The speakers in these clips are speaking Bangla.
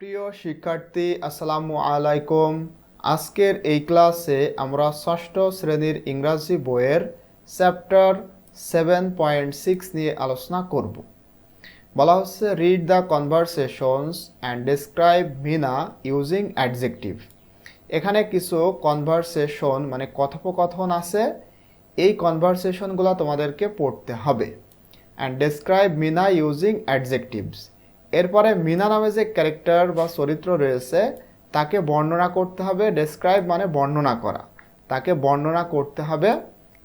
প্রিয় শিক্ষার্থী, আসসালামু আলাইকুম। আজকের এই ক্লাসে আমরা ষষ্ঠ শ্রেণির ইংরাজি বইয়ের চ্যাপ্টার সেভেন পয়েন্ট সিক্স নিয়ে আলোচনা করব। বলা হচ্ছে read the conversations and describe Meena using adjective এখানে কিছু কনভারসেশন মানে কথোপকথন আছে। এই কনভারসেশনগুলো তোমাদেরকে পড়তে হবে। And describe Meena using adjectives এরপরে মিনা নামে যে ক্যারেক্টার বা চরিত্র রয়েছে, তাকে বর্ণনা করতে হবে ডেসক্রাইব মানে বর্ণনা করা। তাকে বর্ণনা করতে হবে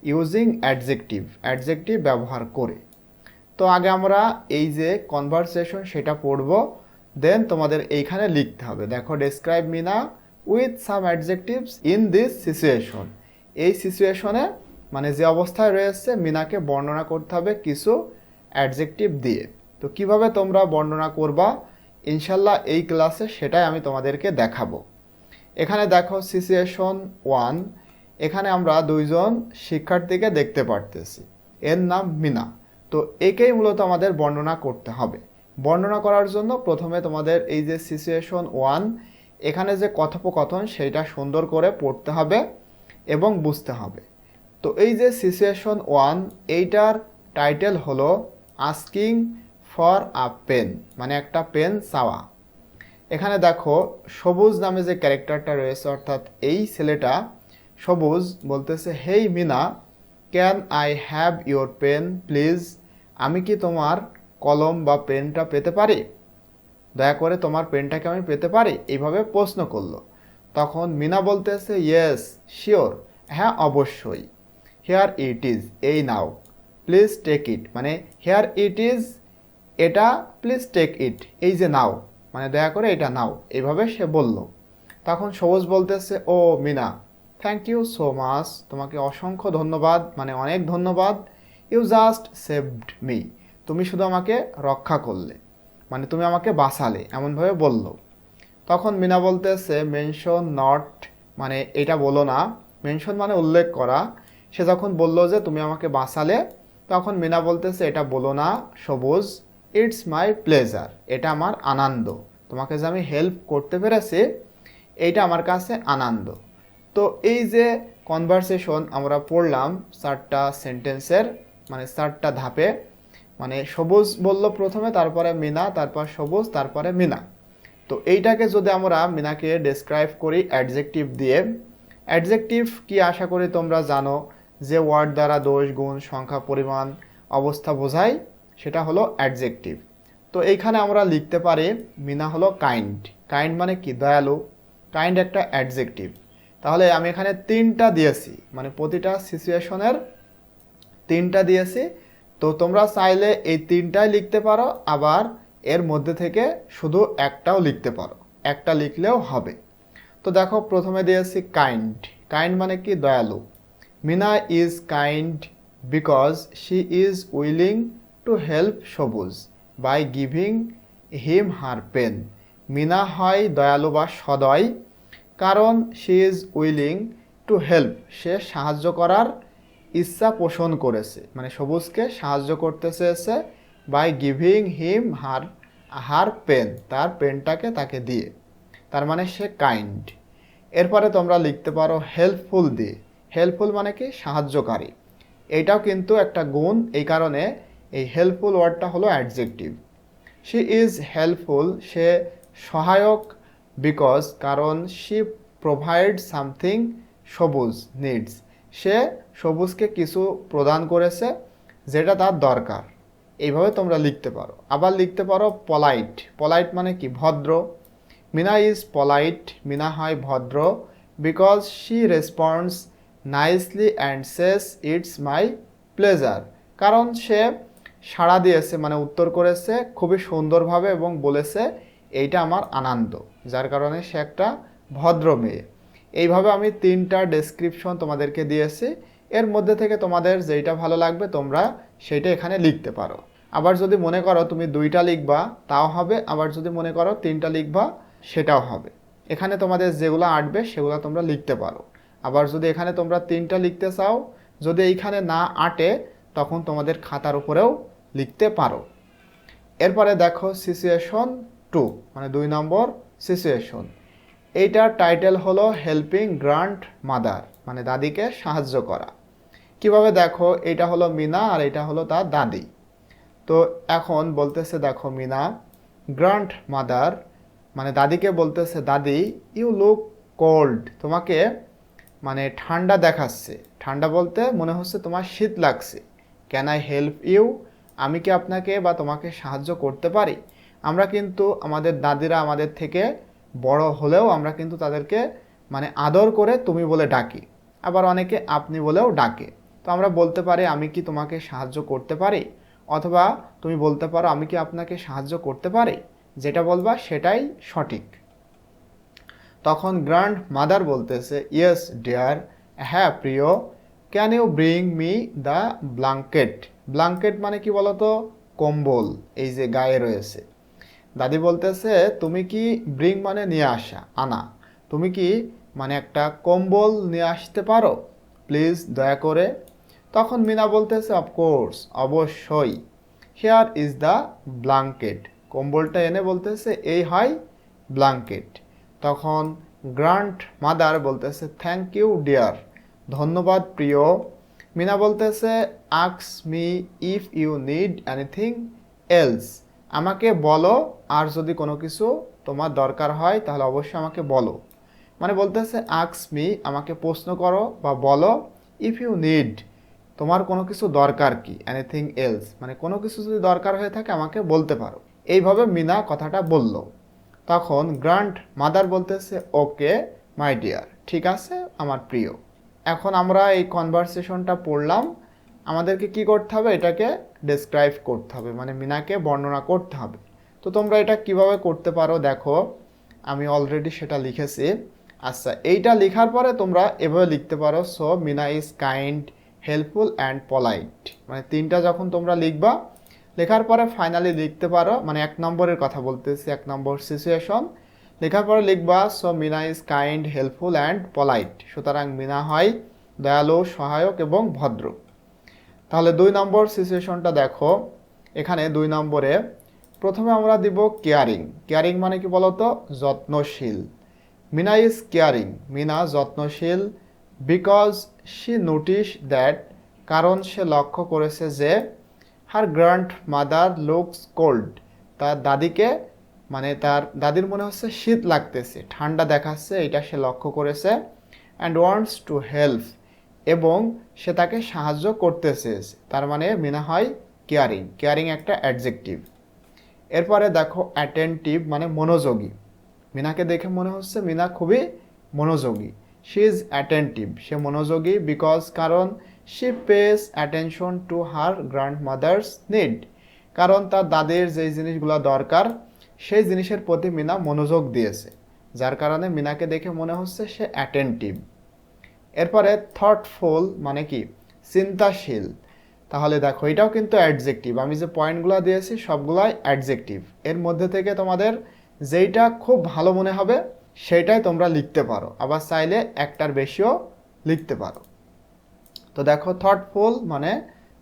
ইউজিং অ্যাডজেক্টিভ অ্যাডজেক্টিভ ব্যবহার করে। তো আগে আমরা এই যে কনভারসেশন সেটা পড়ব দেন তোমাদের এইখানে লিখতে হবে। দেখো describe Meena with some adjectives in this situation এই সিচুয়েশনে মানে যে অবস্থায় রয়েছে, মিনাকে বর্ণনা করতে হবে কিছু অ্যাডজেক্টিভ দিয়ে। তো কীভাবে তোমরা বর্ণনা করবা? ইনশাল্লাহ এই ক্লাসে সেটাই আমি তোমাদেরকে দেখাবো। এখানে দেখো সিচুয়েশন ওয়ান এখানে আমরা দুইজন শিক্ষার্থীকে দেখতে পারতেছি। এর নাম মিনা। তো একেই মূলত আমাদের বর্ণনা করতে হবে। বর্ণনা করার জন্য প্রথমে তোমাদের এই যে সিচুয়েশন ওয়ান এখানে যে কথোপকথন সেটা সুন্দর করে পড়তে হবে এবং বুঝতে হবে। তো এই যে সিচুয়েশন ওয়ান এইটার টাইটেল হলো আস্কিং ফর আ পেন মানে একটা পেন চাওয়া। এখানে দেখো, সবুজ নামে যে ক্যারেক্টারটা রয়েছে, অর্থাৎ এই ছেলেটা সবুজ বলতেছে, hey Meena, can I have your pen, please? আমি কি তোমার কলম বা পেনটা পেতে পারি? দয়া করে তোমার পেনটাকে আমি পেতে পারি? এইভাবে প্রশ্ন করল। তখন মিনা বলতেছে, ইয়েস, শিওর। হ্যাঁ অবশ্যই। হেয়ার ইট ইজ, এই নাও। Please take it. মানে হেয়ার ইট ইজ এটা প্লিজ টেক ইট এই যে নাও মানে দয়া করে এটা নাও। এইভাবে সে বলল। তখন সবুজ বলতেছে, ও Meena thank you so much তোমাকে অসংখ্য ধন্যবাদ মানে অনেক ধন্যবাদ। ইউ জাস্ট সেভড মি তুমি শুধু আমাকে রক্ষা করলে মানে তুমি আমাকে বাঁচালে, এমনভাবে বলল। তখন মিনা বলতেছে মেনশন নট মানে এটা বলো না। মেনশন মানে উল্লেখ করা। সে যখন বলল যে তুমি আমাকে বাঁচালে, তখন মিনা বলতেছে, এটা বলো না, সবুজ। ইটস মাই প্লেজার, এটা আমার আনন্দ। তোমাকে যে আমি হেল্প করতে পেরেছি, এইটা আমার কাছে আনন্দ। তো এই যে কনভারসেশন আমরা পড়লাম চারটা সেন্টেন্সের মানে চারটা ধাপে মানে সবুজ বলল প্রথমে, তারপরে মিনা, তারপর সবুজ, তারপরে মিনা। তো এইটাকে যদি আমরা মিনাকে ডেসক্রাইব করি অ্যাডজেক্টিভ দিয়ে অ্যাডজেক্টিভ কি আশা করি তোমরা জানো, যে ওয়ার্ড দ্বারা দোষ, গুণ, সংখ্যা, পরিমাণ, অবস্থা বোঝায়। সেটা হলো অ্যাডজেক্টিভ তো এইখানে আমরা লিখতে পারি মিনা হলো কাইন্ড কাইন্ড মানে কি? দয়ালু। কাইন্ড একটা অ্যাডজেক্টিভ তাহলে আমি এখানে তিনটা দিয়েছি মানে প্রতিটা সিচুয়েশনের তিনটা দিয়েছি। তো তোমরা চাইলে এই তিনটাই লিখতে পারো, আবার এর মধ্যে থেকে শুধু একটাও লিখতে পারো। একটা লিখলেও হবে। তো দেখো, প্রথমে দিয়েছি কাইন্ড কাইন্ড মানে কি? দয়ালু। Meena is kind because she is willing to help Sabuj by giving him her pen Meena হয় দয়ালু বা সদয়, কারণ she is willing to help সে সাহায্য করার ইচ্ছা পোষণ করেছে। মানে সবুজকে সাহায্য করতে চেয়েছে by giving him her her pen তার পেনটাকে তাকে দিয়ে। তার মানে সে কাইন্ড এরপরে তোমরা লিখতে পারো হেল্পফুল দিয়ে। হেল্পফুল মানে কি? সাহায্যকারী। এটাও কিন্তু একটা গুণ। এই কারণে এই হেল্পফুল ওয়ার্ডটা হলো অ্যাডজেক্টিভ শি ইজ হেল্পফুল সে সহায়ক বিকজ কারণ she provide something Sabuj needs সে সবুজকে কিছু প্রদান করেছে যেটা তার দরকার। এইভাবে তোমরা লিখতে পারো। আবার লিখতে পারো পলাইট পলাইট মানে কি? ভদ্র। মিনা ইজ পলাইট মিনা হয় ভদ্র because she responds nicely and says it's my pleasure কারণ সে সাড়া দিয়েছে মানে উত্তর করেছে খুবই সুন্দরভাবে এবং বলেছে, এইটা আমার আনন্দ। যার কারণে সে একটা ভদ্র মেয়ে। এইভাবে আমি তিনটা ডেসক্রিপশন তোমাদেরকে দিয়েছি। এর মধ্যে থেকে তোমাদের যেইটা ভালো লাগবে তোমরা সেইটা এখানে লিখতে পারো। আবার যদি মনে করো তুমি দুইটা লিখবা, তাও হবে। আবার যদি মনে করো তিনটা লিখবা, সেটাও হবে। এখানে তোমাদের যেগুলো আটবে, সেগুলো তোমরা লিখতে পারো। আবার যদি এখানে তোমরা তিনটা লিখতে চাও, যদি এইখানে না আঁটে, তখন তোমাদের খাতার উপরেও লিখতে পারো। এরপরে দেখো সিচুয়েশন টু মানে দুই নম্বর সিচুয়েশন এইটার টাইটেল হলো হেল্পিং গ্রান্ট মাদার মানে দাদিকে সাহায্য করা। কীভাবে দেখো এটা হলো মিনা আর এটা হলো তার দাদি। তো এখন বলতেছে দেখো মিনা গ্রান্ট মাদার মানে দাদিকে বলতেছে, দাদি ইউ লুক কোল্ড তোমাকে মানে ঠান্ডা দেখাচ্ছে। ঠান্ডা বলতে মনে হচ্ছে তোমার শীত লাগছে। ক্যান আই হেল্প ইউ আমি কি আপনাকে বা তোমাকে সাহায্য করতে পারি? আমরা কিন্তু আমাদের দাদিরা আমাদের থেকে বড় হলেও আমরা কিন্তু তাদেরকে মানে আদর করে তুমি বলে ডাকি। আবার অনেকে আপনি বলেও ডাকে। তো আমরা বলতে পারি, আমি কি তোমাকে সাহায্য করতে পারি? অথবা তুমি বলতে পারো, আমি কি আপনাকে সাহায্য করতে পারি? যেটা বলবা সেটাই সঠিক। তখন গ্র্যান্ড মাদার বলতেছে, ইয়েস ডিয়ার হ্যাঁ প্রিয়, can you bring me the blanket? Blanket মানে কি বলতো? কম্বল, এই যে গায়ে রয়েছে। দাদি বলতেছে, তুমি কি ব্রিং মানে নিয়ে আসা? আনা। তুমি কি মানে একটা কম্বল নিয়ে আসতে পারো? প্লিজ, দয়া করে। তখন মিনা বলতেছে অফকোর্স অবশ্যই। হেয়ার ইজ দ্য ব্লাঙ্কেট কম্বলটা এনে বলতেছে, এই হয় ব্লাঙ্কেট তখন গ্রান্ট মাদার বলতেছে থ্যাংক ইউ ডিয়ার ধন্যবাদ, প্রিয়। মিনা বলতেছে আক্স me if you need anything else আমাকে বলো, আর যদি কোনো কিছু তোমার দরকার হয়, তাহলে অবশ্যই আমাকে বলো। মানে বলতেছে আক্স মি আমাকে প্রশ্ন করো বা বলো ইফ ইউ নিড তোমার কোনো কিছু দরকার কি? এনিথিং এলস মানে কোনো কিছু যদি দরকার হয়ে থাকে, আমাকে বলতে পারো। এইভাবে মিনা কথাটা বলল। তখন গ্রান্ট মাদার বলতেছে ওকে মাই ডিয়ার ঠিক আছে, আমার প্রিয়। এখন আমরা এই কনভারসেশনটা পড়লাম। আমাদেরকে কি করতে হবে? এটাকে ডেসক্রাইব করতে হবে। মানে মিনাকে বর্ণনা করতে হবে। তো তোমরা এটা কীভাবে করতে পারো দেখো। আমি অলরেডি সেটা লিখেছি। আচ্ছা এইটা লেখার পরে তোমরা এভাবে লিখতে পারো। So Meena is kind helpful and polite মানে তিনটা যখন তোমরা লিখবা, লেখার পরে ফাইনালি লিখতে পারো। মানে এক নম্বরের কথা বলতেছি, এক নম্বর সিচুয়েশন লেখার পরে লিখবা, so Meena is kind helpful and polite সুতরাং মিনা হয় দয়ালু, সহায়ক এবং ভদ্র তাহলে দুই নম্বর সিচুয়েশনটা দেখো। এখানে দুই নম্বরে প্রথমে আমরা দিব কেয়ারিং কেয়ারিং মানে কি বলতো? যত্নশীল। মিনা ইজ কেয়ারিং মিনা যত্নশীল বিকজ শি নোটিশ দ্যাট কারণ সে লক্ষ্য করেছে যে her grandmother looks cold তার দাদিকে মানে তার দাদির মনে হচ্ছে শীত লাগতেছে, ঠান্ডা দেখাচ্ছে, এটা সে লক্ষ্য করেছে অ্যান্ড ওয়ান্টস টু হেল্প এবং সে তাকে সাহায্য করতে চেয়েছে। তার মানে মিনা হয় কেয়ারিং কেয়ারিং একটা অ্যাডজেক্টিভ এরপরে দেখো অ্যাটেন্টিভ মানে মনোযোগী। মিনাকে দেখে মনে হচ্ছে মিনা খুবই মনোযোগী। শি ইজ অ্যাটেন্টিভ সে মনোযোগী বিকজ কারণ she pays attention to her grandmother's need কারণ তার দাদির যেই জিনিসগুলো দরকার সেই জিনিসের প্রতি মিনা মনোযোগ দিয়েছে, যার কারণে মিনাকে দেখে মনে হচ্ছে সে অ্যাটেন্টিভ এরপরে থটফুল মানে কি? চিন্তাশীল। তাহলে দেখো, এটাও কিন্তু অ্যাডজেক্টিভ আমি যে পয়েন্টগুলো দিয়েছি, সবগুলাই অ্যাডজেক্টিভ এর মধ্যে থেকে তোমাদের যেইটা খুব ভালো মনে হবে, সেইটাই তোমরা লিখতে পারো। আবার চাইলে একটার বেশিও লিখতে পারো। তো দেখো থটফুল মানে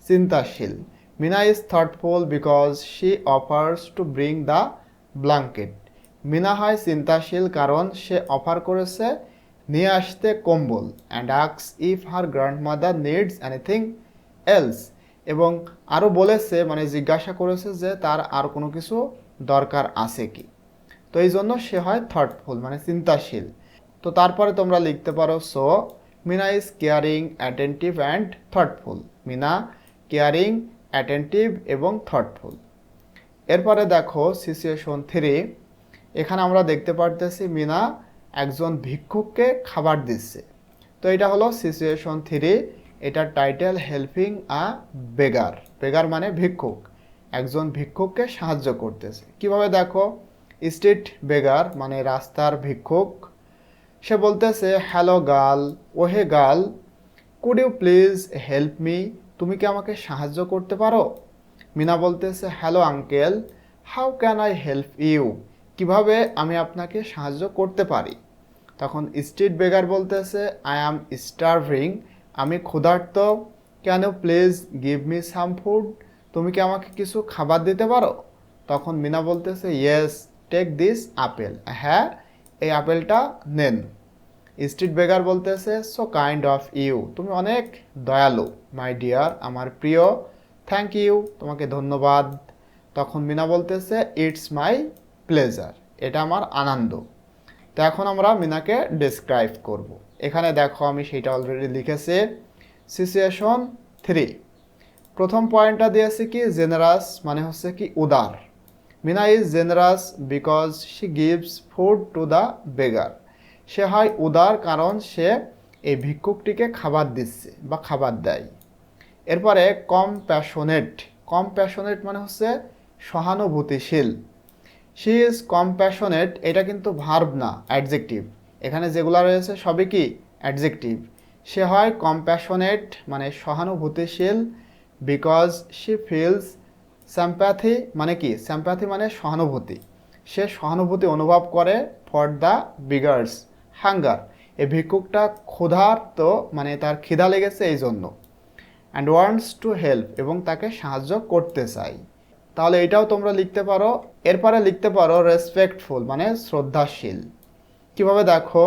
চিন্তাশীল। Meena is thoughtful because she offers to bring the blanket. Meena হয় চিন্তাশীল কারণ সে অফার করেছে নিয়ে আসতে কম্বল। And asks if her grandmother needs anything else এবং আরও বলেছে মানে জিজ্ঞাসা করেছে যে তার আর কোনো কিছু দরকার আছে কি। তো এই জন্য সে হয় থটফুল মানে চিন্তাশীল। তো তারপরে তোমরা লিখতে পারো so Meena is caring attentive and thoughtful Meena caring attentive এবং থটফুল এরপরে দেখো সিচুয়েশন থ্রি এখানে আমরা দেখতে পারতেছি মিনা একজন ভিক্ষুককে খাবার দিচ্ছে। তো এটা হলো সিচুয়েশন থ্রি এটার title helping a beggar beggar মানে ভিক্ষুক। একজন ভিক্ষুককে সাহায্য করতেছে। কীভাবে দেখো? স্ট্রিট বেগার মানে রাস্তার ভিক্ষুক। সে বলতেছে হ্যালো গার্ল ওহে girl could you please help me তুমি কি আমাকে সাহায্য করতে পারো? মিনা বলতেছে hello uncle how can I help you কীভাবে আমি আপনাকে সাহায্য করতে পারি? তখন স্ট্রিট বেগার বলতেছে আই অ্যাম স্টার্ভিং আমি ক্ষুধার্ত কেন please give me some food তুমি কি আমাকে কিছু খাবার দিতে পারো? তখন মিনা বলতেছে ইয়েস টেক দিস আপেল হ্যাঁ এই আপেলটা নেন। স্ট্রিট বেগার বলতেছে সো কাইন্ড অফ ইউ তুমি অনেক দয়ালু মাই ডিয়ার আমার প্রিয় থ্যাংক ইউ তোমাকে ধন্যবাদ। তখন মিনা বলতেছে ইটস মাই প্লেজার এটা আমার আনন্দ। তো এখন আমরা মিনাকে ডিসক্রাইব করব। এখানে দেখো, আমি সেটা অলরেডি লিখেছি। সিচুয়েশন থ্রি প্রথম পয়েন্টটা দিয়েছে কি জেনারাস মানে হচ্ছে কি, উদার। Meena is generous because she gives food to the beggar সে হয় উদার কারণ সে এই ভিক্ষুকটিকে খাবার দিচ্ছে বা খাবার দেয়। এরপরে কম প্যাশনেট কম প্যাশনেট মানে হচ্ছে সহানুভূতিশীল। শি ইজ কম্প্যাশনেট এটা কিন্তু ভার্ব না অ্যাডজেক্টিভ এখানে যেগুলো রয়েছে সবই কি? অ্যাডজেক্টিভ সে হয় কম্প্যাশনেট মানে সহানুভূতিশীল বিকজ শি ফিলস স্যাম্প্যাথি মানে কি? স্যাম্প্যাথি মানে সহানুভূতি। সে সহানুভূতি অনুভব করে ফর দ্য বিগার্স হাঙ্গার এই ভিক্ষুকটা ক্ষুধার্ত মানে তার খিদা লেগেছে এই জন্য অ্যান্ড ওয়ান্টস টু হেল্প এবং তাকে সাহায্য করতে চাই। তাহলে এটাও তোমরা লিখতে পারো। এরপরে লিখতে পারো রেসপেক্টফুল মানে শ্রদ্ধাশীল। কীভাবে দেখো?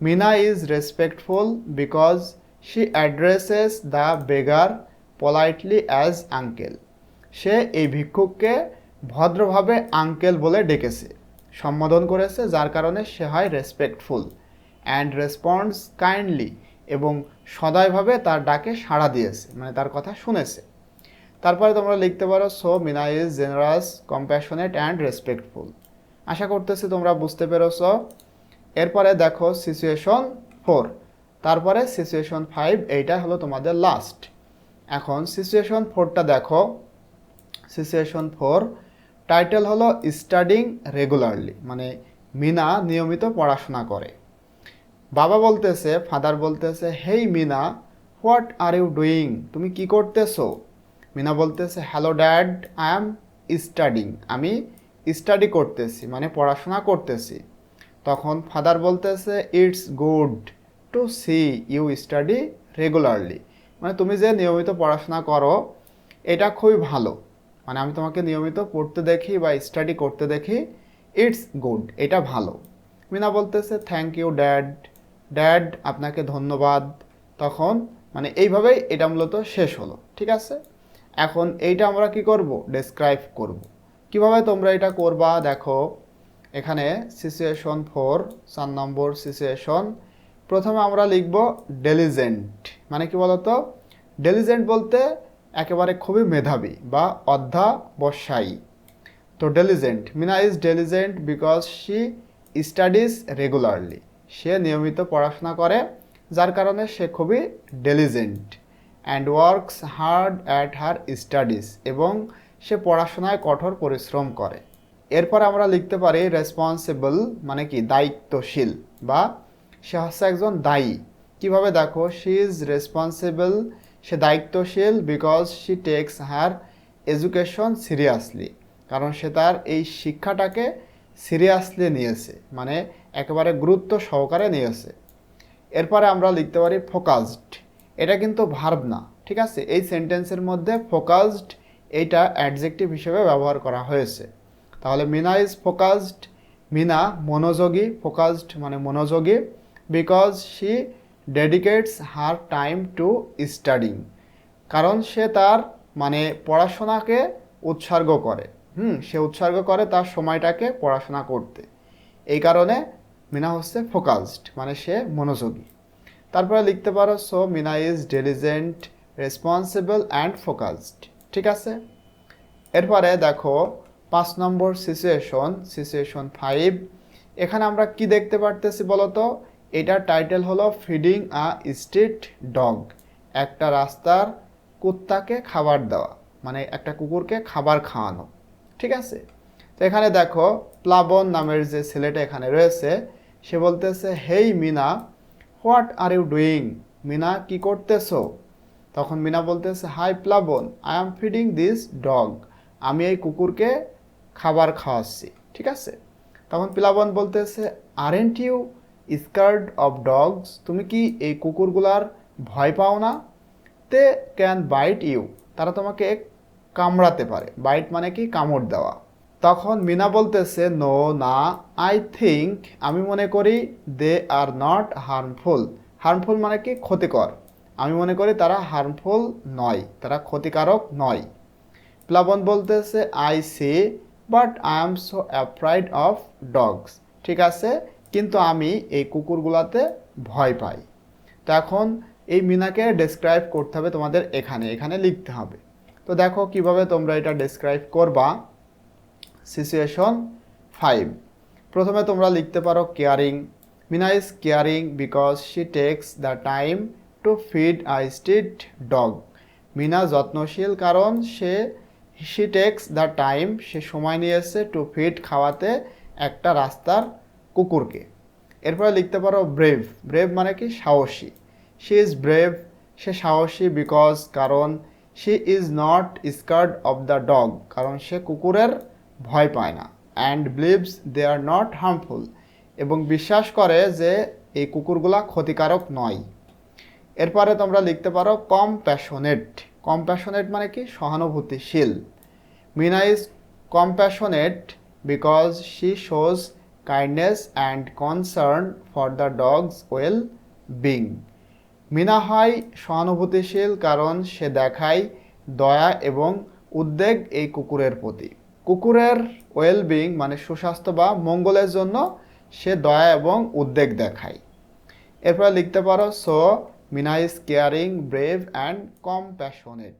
Meena is respectful because she addresses the beggar politely as uncle সে এই ভিক্ষুককে ভদ্রভাবে আঙ্কেল বলে ডেকেছে। সম্বোধন করেছে, যার কারণে সে হয় রেসপেক্টফুল অ্যান্ড রেসপন্স কাইন্ডলি এবং সদয়ভাবে তার ডাকে সাড়া দিয়েছে মানে তার কথা শুনেছে। তারপরে তোমরা লিখতে পারো so Mina is generous compassionate and respectful আশা করতেছি তোমরা বুঝতে পেরেছ। এরপরে দেখো সিচুয়েশন ফোর তারপরে সিচুয়েশন ফাইভ এইটা হলো তোমাদের লাস্ট এখন সিচুয়েশন ফোরটা দেখো। সিচুয়েশন ফোর টাইটেল হলো স্টাডিং রেগুলারলি মানে মিনা নিয়মিত পড়াশোনা করে। বাবা বলতেছে ফাদার বলতেছে hey Meena what are you doing তুমি কি করতেছো? মিনা বলতেছে hello dad I am studying আমি স্টাডি করতেছি মানে পড়াশোনা করতেছি। তখন ফাদার বলতেছে it's good to see you study regularly মানে তুমি যে নিয়মিত পড়াশোনা করো, এটা খুবই ভালো। মানে আমি তোমাকে নিয়মিত পড়তে দেখি বা স্টাডি করতে দেখি ইটস গুড এটা ভালো। মিনা বলতেছে থ্যাংক ইউ ড্যাড ড্যাড আপনাকে ধন্যবাদ। তখন মানে এইভাবেই এটা মূলত শেষ হলো, ঠিক আছে? এখন এইটা আমরা কি করব? ডেসক্রাইব করব। কীভাবে তোমরা এটা করবা? দেখো, এখানে সিচুয়েশন ফোর চার নম্বর সিচুয়েশন প্রথমে আমরা লিখব ডেলিজেন্ট মানে কি বলতো? ডেলিজেন্ট বলতে একেবারে খুবই মেধাবী বা অধ্যাবসায়ী। তো diligent Meena is diligent because she studies regularly সে নিয়মিত পড়াশোনা করে, যার কারণে সে খুবই diligent and works hard at her studies এবং সে পড়াশোনায় কঠোর পরিশ্রম করে। এরপর আমরা লিখতে পারি রেসপন্সিবল মানে কি? দায়িত্বশীল বা সে হচ্ছে একজন দায়ী। কীভাবে দেখো? শি ইজ রেসপন্সিবল সে দায়িত্বশীল because she takes her education seriously কারণ সে তার এই শিক্ষাটাকে সিরিয়াসলি নিয়েছে মানে একেবারে গুরুত্ব সহকারে নিয়েছে। এরপরে আমরা লিখতে পারি ফোকাসড এটা কিন্তু ভার্ব না, ঠিক আছে? এই সেন্টেন্সের মধ্যে ফোকাসড এইটা অ্যাডজেক্টিভ হিসেবে ব্যবহার করা হয়েছে। তাহলে মিনা ইজ ফোকাসড মিনা মনোযোগী ফোকাসড মানে মনোযোগী because she dedicates her time to studying কারণ সে তার মানে পড়াশোনাকে উৎসর্গ করে। হুম, সে উৎসর্গ করে তার সময়টাকে পড়াশোনা করতে। এই কারণে মিনা হচ্ছে ফোকাসড মানে সে মনোযোগী। তারপরে লিখতে পারো so Meena is diligent responsible and focused ঠিক আছে? এরপরে দেখো, পাঁচ নম্বর সিচুয়েশন সিচুয়েশন ফাইভ এখানে আমরা কি দেখতে পারতেছি বলতো? এটার টাইটেল হলো ফিডিং আ স্ট্রিট ডগ একটা রাস্তার কুত্তাকে খাবার দেওয়া মানে একটা কুকুরকে খাবার খাওয়ানো। ঠিক আছে? তো এখানে দেখো, প্লাবন নামের যে ছেলেটা এখানে রয়েছে, সে বলতেছে, hey Meena, what are you doing? Meena, কি করতেছো? তখন মিনা বলতেছে, hi Plabon, I am feeding this dog, আমি এই কুকুরকে খাবার খাওয়াচ্ছি। ঠিক আছে? তখন প্লাবন বলতেছে aren't you scared of dogs তুমি কি এই কুকুরগুলার ভয় পাও না? তে ক্যান বাইট ইউ তারা তোমাকে কামড়াতে পারে। বাইট মানে কি? কামড় দেওয়া। তখন মিনা বলতেছে, নো, না, আই থিঙ্ক আমি মনে করি they are not harmful. Harmful মানে কি? ক্ষতিকর। আমি মনে করি তারা হার্মফুল নয়, তারা ক্ষতিকারক নয়। প্লাবন বলতেছে, I see, but I am so afraid of dogs. ঠিক আছে, কিন্তু আমি এই কুকুরগুলাতে ভয় পাই। তো এখন এই মিনাকে ডেসক্রাইব করতে হবে তোমাদের এখানে। এখানে লিখতে হবে। তো দেখো কীভাবে তোমরা এটা ডেসক্রাইব করবা। সিচুয়েশন ফাইভ প্রথমে তোমরা লিখতে পারো caring Meena is caring because she takes the time to feed I street dog Meena যত্নশীল কারণ সে শি টেক্স দ্য টাইম সে সময় নিয়েছে টু ফিড খাওয়াতে একটা রাস্তার কুকুরকে। এরপরে লিখতে পারো ব্রেভ ব্রেভ মানে কি? সাহসী। শি ইজ ব্রেভ সে সাহসী বিকজ কারণ she is not scared of the dog কারণ সে কুকুরের ভয় পায় না and believes they are not harmful এবং বিশ্বাস করে যে এই কুকুরগুলা ক্ষতিকারক নয়। এরপরে তোমরা লিখতে পারো কম্প্যাশনেট কম্প্যাশনেট মানে কি? সহানুভূতিশীল। Meena is compassionate because she shows kindness and concern for the dog's well being Meena হয় সহানুভূতিশীল কারণ সে দেখায় দয়া এবং উদ্বেগ এই কুকুরের প্রতি। কুকুরের ওয়েলবিং মানে সুস্বাস্থ্য বা মঙ্গলের জন্য সে দয়া এবং উদ্বেগ দেখায়। এরপরে লিখতে পারো so Meena is caring brave and compassionate